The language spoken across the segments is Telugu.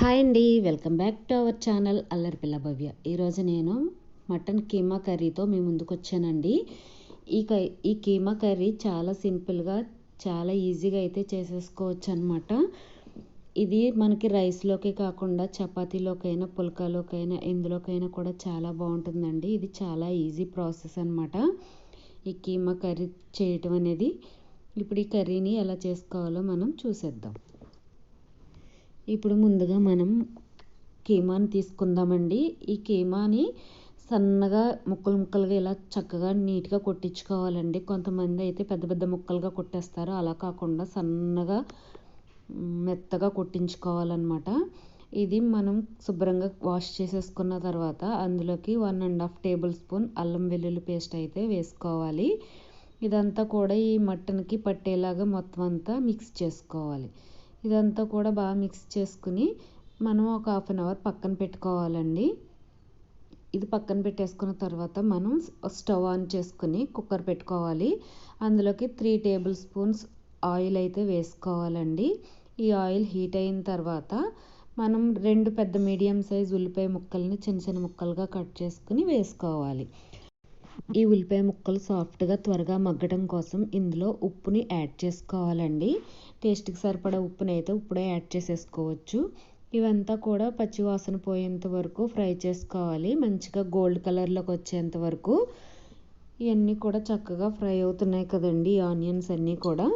హాయ్ అండి welcome back to our channel అల్లరి పిల్ల భవ్య. ఈరోజు నేను మటన్ కీమా కర్రీతో మీ ముందుకు వచ్చానండి. ఈ క ఈ కీమా కర్రీ చాలా సింపుల్గా చాలా ఈజీగా అయితే చేసేసుకోవచ్చు అనమాట ఇది మనకి రైస్లోకి కాకుండా చపాతీలోకైనా పుల్కాలోకైనా ఎందులోకైనా కూడా చాలా బాగుంటుందండి. ఇది చాలా ఈజీ ప్రాసెస్ అనమాట ఈ కీమా కర్రీ చేయటం అనేది. ఇప్పుడు ఈ కర్రీని ఎలా చేసుకోవాలో మనం చూసేద్దాం. ఇప్పుడు ముందుగా మనం కీమాని తీసుకుందామండి. ఈ కీమాని సన్నగా ముక్కలు ముక్కలుగా ఇలా చక్కగా నీట్గా కొట్టించుకోవాలండి. కొంతమంది అయితే పెద్ద పెద్ద ముక్కలుగా కొట్టేస్తారు. అలా కాకుండా సన్నగా మెత్తగా కొట్టించుకోవాలన్నమాట. ఇది మనం శుభ్రంగా వాష్ చేసేసుకున్న తర్వాత అందులోకి one and half tablespoon అల్లం వెల్లుల్లి పేస్ట్ అయితే వేసుకోవాలి. ఇదంతా కూడా ఈ మటన్కి పట్టేలాగా మొత్తం అంతా మిక్స్ చేసుకోవాలి. ఇదంతా కూడా బాగా మిక్స్ చేసుకుని మనం ఒక హాఫ్ అన్ అవర్ పక్కన పెట్టుకోవాలండి. ఇది పక్కన పెట్టేసుకున్న తర్వాత మనం స్టవ్ ఆన్ చేసుకుని కుక్కర్ పెట్టుకోవాలి. అందులోకి త్రీ టేబుల్ స్పూన్స్ ఆయిల్ అయితే వేసుకోవాలండి. ఈ ఆయిల్ హీట్ అయిన తర్వాత మనం రెండు పెద్ద మీడియం సైజ్ ఉల్లిపాయ ముక్కల్ని చిన్న చిన్న ముక్కలుగా కట్ చేసుకుని వేసుకోవాలి. ఈ ఉల్లిపాయ ముక్కలు సాఫ్ట్గా త్వరగా మగ్గడం కోసం ఇందులో ఉప్పుని యాడ్ చేసుకోవాలండి. టేస్ట్కి సరిపడా ఉప్పుని అయితే ఇప్పుడే యాడ్ చేసేసుకోవచ్చు. ఇవంతా కూడా పచ్చివాసన పోయేంత వరకు ఫ్రై చేసుకోవాలి. మంచిగా గోల్డ్ కలర్లోకి వచ్చేంత వరకు. ఇవన్నీ కూడా చక్కగా ఫ్రై అవుతున్నాయి కదండి ఈ ఆనియన్స్ అన్నీ కూడా.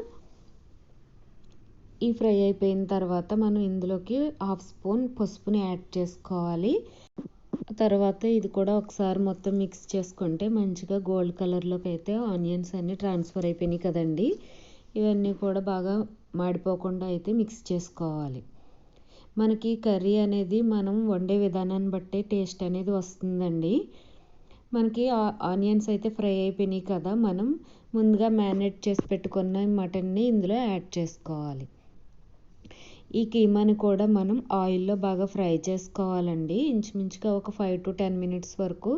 ఈ ఫ్రై అయిపోయిన తర్వాత మనం ఇందులోకి హాఫ్ స్పూన్ పసుపుని యాడ్ చేసుకోవాలి. తర్వాత ఇది కూడా ఒకసారి మొత్తం మిక్స్ చేసుకుంటే మంచిగా గోల్డ్ కలర్లోకి అయితే ఆనియన్స్ అన్నీ ట్రాన్స్ఫర్ అయిపోయినాయి కదండి. ఇవన్నీ కూడా బాగా మాడిపోకుండా అయితే మిక్స్ చేసుకోవాలి. మనకి కర్రీ అనేది మనం వండే విధానాన్ని బట్టే టేస్ట్ అనేది వస్తుందండి. మనకి ఆనియన్స్ అయితే ఫ్రై అయిపోయినాయి కదా మనం ముందుగా మ్యారినేట్ చేసి పెట్టుకున్న మటన్ని ఇందులో యాడ్ చేసుకోవాలి. ఈ కీమాని కూడా మనం ఆయిల్లో బాగా ఫ్రై చేసుకోవాలండి. ఇంచుమించుగా ఒక ఫైవ్ టు టెన్ మినిట్స్ వరకు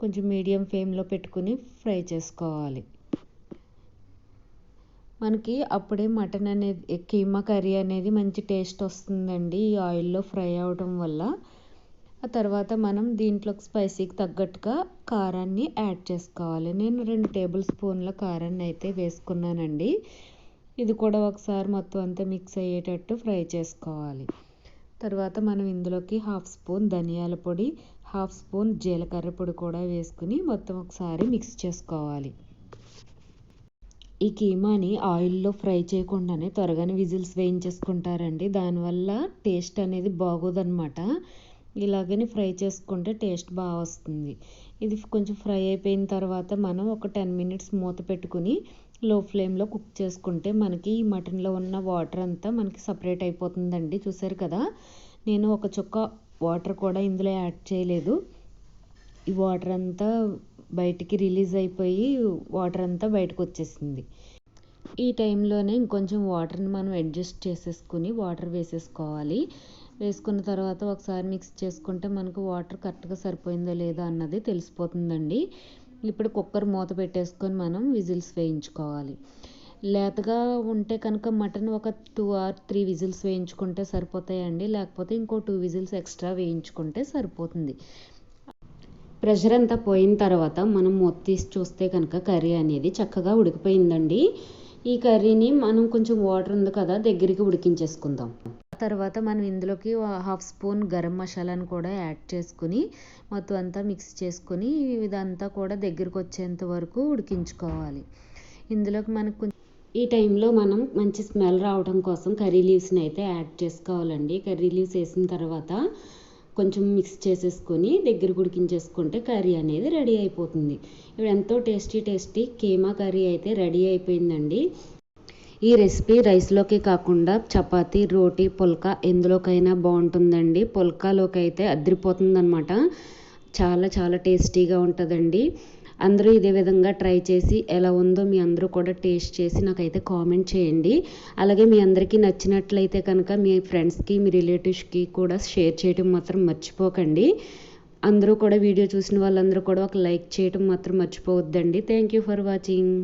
కొంచెం మీడియం ఫ్లేమ్లో పెట్టుకుని ఫ్రై చేసుకోవాలి. మనకి అప్పుడే మటన్ అనేది కీమా కర్రీ అనేది మంచి టేస్ట్ వస్తుందండి ఈ ఆయిల్లో ఫ్రై అవడం వల్ల. ఆ తర్వాత మనం దీంట్లోకి స్పైసీకి తగ్గట్టుగా కారాన్ని యాడ్ చేసుకోవాలి. నేను రెండు టేబుల్ స్పూన్ల కారాన్ని అయితే వేసుకున్నానండి. ఇది కూడా ఒకసారి మొత్తం అంతా మిక్స్ అయ్యేటట్టు ఫ్రై చేసుకోవాలి. తర్వాత మనం ఇందులోకి హాఫ్ స్పూన్ ధనియాల పొడి హాఫ్ స్పూన్ జీలకర్ర పొడి కూడా వేసుకుని మొత్తం ఒకసారి మిక్స్ చేసుకోవాలి. ఈ కీమాని ఆయిల్లో ఫ్రై చేయకుండానే త్వరగానే విజిల్స్ వేయించేసుకుంటారండి. దానివల్ల టేస్ట్ అనేది బాగోదన్నమాట. ఇలాగని ఫ్రై చేసుకుంటే టేస్ట్ బాగా వస్తుంది. ఇది కొంచెం ఫ్రై అయిపోయిన తర్వాత మనం ఒక టెన్ మినిట్స్ మూత పెట్టుకుని లో ఫ్లేమ్లో కుక్ చేసుకుంటే మనకి ఈ మటన్లో ఉన్న వాటర్ అంతా మనకి సపరేట్ అయిపోతుందండి. చూసారు కదా? నేను ఒక చుక్క వాటర్ కూడా ఇందులో యాడ్ చేయలేదు. ఈ వాటర్ అంతా బయటికి రిలీజ్ అయిపోయి వాటర్ అంతా బయటకు వచ్చేసింది. ఈ టైంలోనే ఇంకొంచెం వాటర్ని మనం అడ్జస్ట్ చేసేసుకుని వాటర్ వేసేసుకోవాలి. వేసుకున్న తర్వాత ఒకసారి మిక్స్ చేసుకుంటే మనకు వాటర్ కరెక్ట్గా సరిపోయిందో లేదో అన్నది తెలిసిపోతుందండి. ఇప్పుడు కుక్కర్ మూత పెట్టేసుకొని మనం విజిల్స్ వేయించుకోవాలి. లేతగా ఉంటే కనుక మటన్ ఒక టూ ఆర్ త్రీ విజిల్స్ వేయించుకుంటే సరిపోతాయండి. లేకపోతే ఇంకో టూ విజిల్స్ ఎక్స్ట్రా వేయించుకుంటే సరిపోతుంది. ప్రెషర్ అంతా పోయిన తర్వాత మనం మూత తీసి చూస్తే కనుక కర్రీ అనేది చక్కగా ఉడికిపోయిందండి. ఈ కర్రీని మనం కొంచెం వాటర్ ఉంది కదా దగ్గరికి ఉడికించేసుకుందాం. తర్వాత మనం ఇందులోకి హాఫ్ స్పూన్ గరం మసాలాను కూడా యాడ్ చేసుకుని మొత్తం అంతా మిక్స్ చేసుకొని ఇదంతా కూడా దగ్గరకు వచ్చేంత వరకు ఉడికించుకోవాలి. ఇందులోకి మనకు ఈ టైంలో మనం మంచి స్మెల్ రావడం కోసం కర్రీ లీవ్స్ని అయితే యాడ్ చేసుకోవాలండి. కర్రీ లీవ్స్ వేసిన తర్వాత కొంచెం మిక్స్ చేసేసుకొని దగ్గర ఉడికించేసుకుంటే కర్రీ అనేది రెడీ అయిపోతుంది. ఇప్పుడు ఎంతో టేస్టీ టేస్టీ కీమా కర్రీ అయితే రెడీ అయిపోయిందండి. ఈ రెసిపీ రైస్లోకి కాకుండా చపాతి రోటీ పుల్కా ఎందులోకైనా బాగుంటుందండి. పుల్కాలోకి అయితే అదిరిపోతుందనమాట చాలా చాలా టేస్టీగా ఉంటుందండి. అందరూ ఇదే విధంగా ట్రై చేసి ఎలా ఉందో మీ అందరూ కూడా టేస్ట్ చేసి నాకైతే కామెంట్ చేయండి. అలాగే మీ అందరికీ నచ్చినట్లయితే కనుక మీ ఫ్రెండ్స్కి మీ రిలేటివ్స్కి కూడా షేర్ చేయడం మాత్రం మర్చిపోకండి. అందరూ కూడా వీడియో చూసిన వాళ్ళందరూ కూడా ఒక లైక్ చేయడం మాత్రం మర్చిపోవద్దండి. Thank you for watching.